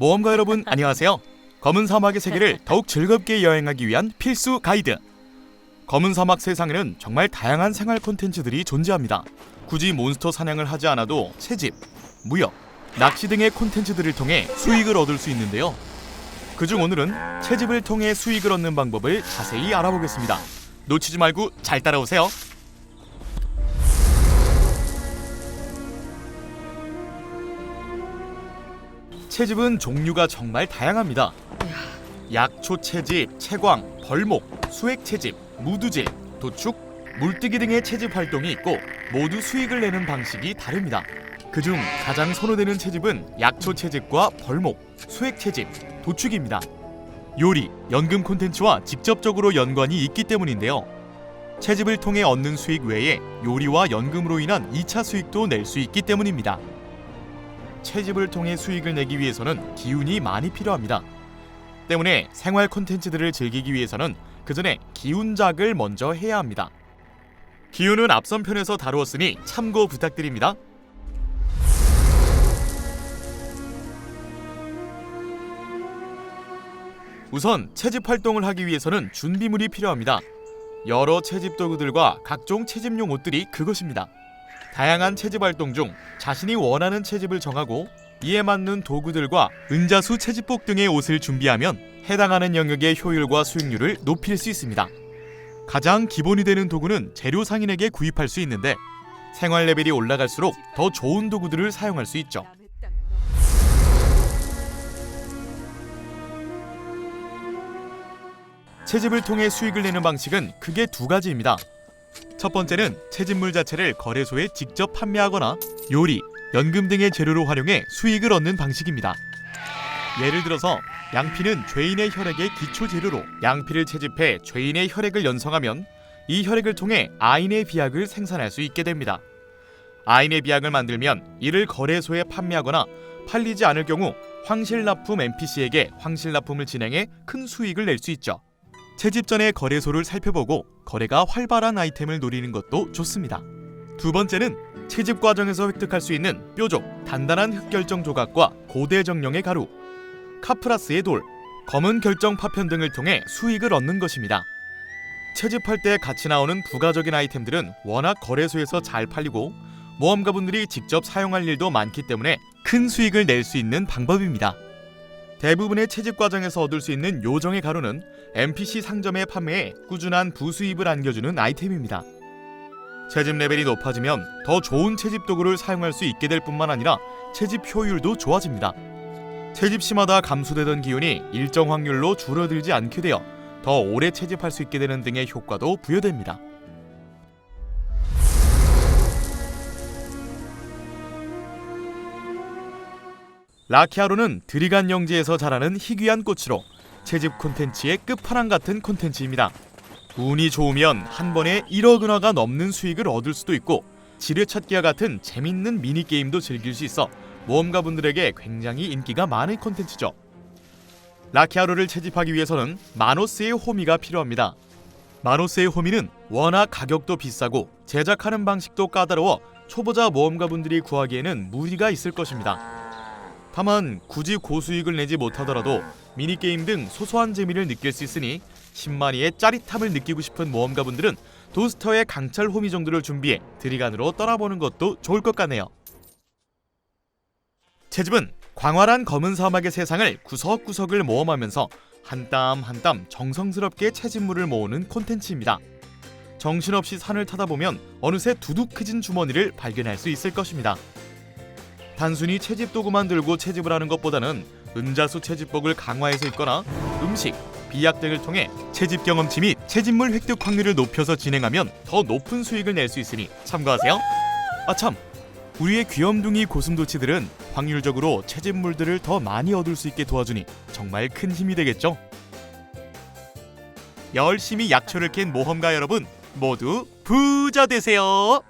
모험가 여러분 안녕하세요. 검은 사막의 세계를 더욱 즐겁게 여행하기 위한 필수 가이드. 검은 사막 세상에는 정말 다양한 생활 콘텐츠들이 존재합니다. 굳이 몬스터 사냥을 하지 않아도 채집, 무역, 낚시 등의 콘텐츠들을 통해 수익을 얻을 수 있는데요. 그중 오늘은 채집을 통해 수익을 얻는 방법을 자세히 알아보겠습니다. 놓치지 말고 잘 따라오세요. 채집은 종류가 정말 다양합니다. 약초 채집, 채광, 벌목, 수액 채집, 무두질, 도축, 물뜨기 등의 채집 활동이 있고 모두 수익을 내는 방식이 다릅니다. 그중 가장 선호되는 채집은 약초 채집과 벌목, 수액 채집, 도축입니다. 요리, 연금 콘텐츠와 직접적으로 연관이 있기 때문인데요. 채집을 통해 얻는 수익 외에 요리와 연금으로 인한 2차 수익도 낼 수 있기 때문입니다. 채집을 통해 수익을 내기 위해서는 기운이 많이 필요합니다. 때문에 생활 콘텐츠들을 즐기기 위해서는 그 전에 기운작을 먼저 해야 합니다. 기운은 앞선 편에서 다루었으니 참고 부탁드립니다. 우선 채집 활동을 하기 위해서는 준비물이 필요합니다. 여러 채집 도구들과 각종 채집용 옷들이 그것입니다. 다양한 채집 활동 중 자신이 원하는 채집을 정하고 이에 맞는 도구들과 은자수 채집복 등의 옷을 준비하면 해당하는 영역의 효율과 수익률을 높일 수 있습니다. 가장 기본이 되는 도구는 재료 상인에게 구입할 수 있는데 생활 레벨이 올라갈수록 더 좋은 도구들을 사용할 수 있죠. 채집을 통해 수익을 내는 방식은 크게 두 가지입니다. 첫 번째는 채집물 자체를 거래소에 직접 판매하거나 요리, 연금 등의 재료로 활용해 수익을 얻는 방식입니다. 예를 들어서 양피는 죄인의 혈액의 기초 재료로 양피를 채집해 죄인의 혈액을 연성하면 이 혈액을 통해 아인의 비약을 생산할 수 있게 됩니다. 아인의 비약을 만들면 이를 거래소에 판매하거나 팔리지 않을 경우 황실납품 NPC에게 황실납품을 진행해 큰 수익을 낼 수 있죠. 채집 전에 거래소를 살펴보고 거래가 활발한 아이템을 노리는 것도 좋습니다. 두 번째는 채집 과정에서 획득할 수 있는 뾰족, 단단한 흑결정 조각과 고대 정령의 가루, 카프라스의 돌, 검은 결정 파편 등을 통해 수익을 얻는 것입니다. 채집할 때 같이 나오는 부가적인 아이템들은 워낙 거래소에서 잘 팔리고 모험가분들이 직접 사용할 일도 많기 때문에 큰 수익을 낼 수 있는 방법입니다. 대부분의 채집 과정에서 얻을 수 있는 요정의 가루는 NPC 상점의 판매에 꾸준한 부수입을 안겨주는 아이템입니다. 채집 레벨이 높아지면 더 좋은 채집 도구를 사용할 수 있게 될 뿐만 아니라 채집 효율도 좋아집니다. 채집 시마다 감소되던 기운이 일정 확률로 줄어들지 않게 되어 더 오래 채집할 수 있게 되는 등의 효과도 부여됩니다. 라키아로는 드리간 영지에서 자라는 희귀한 꽃으로 채집 콘텐츠의 끝판왕 같은 콘텐츠입니다. 운이 좋으면 한 번에 1억 은화가 넘는 수익을 얻을 수도 있고 지뢰 찾기와 같은 재밌는 미니 게임도 즐길 수 있어 모험가분들에게 굉장히 인기가 많은 콘텐츠죠. 라키아로를 채집하기 위해서는 마노스의 호미가 필요합니다. 마노스의 호미는 워낙 가격도 비싸고 제작하는 방식도 까다로워 초보자 모험가분들이 구하기에는 무리가 있을 것입니다. 다만 굳이 고수익을 내지 못하더라도 미니게임 등 소소한 재미를 느낄 수 있으니 10만이의 짜릿함을 느끼고 싶은 모험가분들은 도스터의 강철 호미 정도를 준비해 드리간으로 떠나보는 것도 좋을 것 같네요. 채집은 광활한 검은 사막의 세상을 구석구석을 모험하면서 한 땀 한 땀 정성스럽게 채집물을 모으는 콘텐츠입니다. 정신없이 산을 타다 보면 어느새 두둑해진 주머니를 발견할 수 있을 것입니다. 단순히 채집 도구만 들고 채집을 하는 것보다는 은자수 채집법을 강화해서 읽거나 음식, 비약 등을 통해 채집 경험치 및 채집물 획득 확률을 높여서 진행하면 더 높은 수익을 낼 수 있으니 참고하세요. 아참, 우리의 귀염둥이 고슴도치들은 확률적으로 채집물들을 더 많이 얻을 수 있게 도와주니 정말 큰 힘이 되겠죠. 열심히 약초를 캔 모험가 여러분 모두 부자 되세요.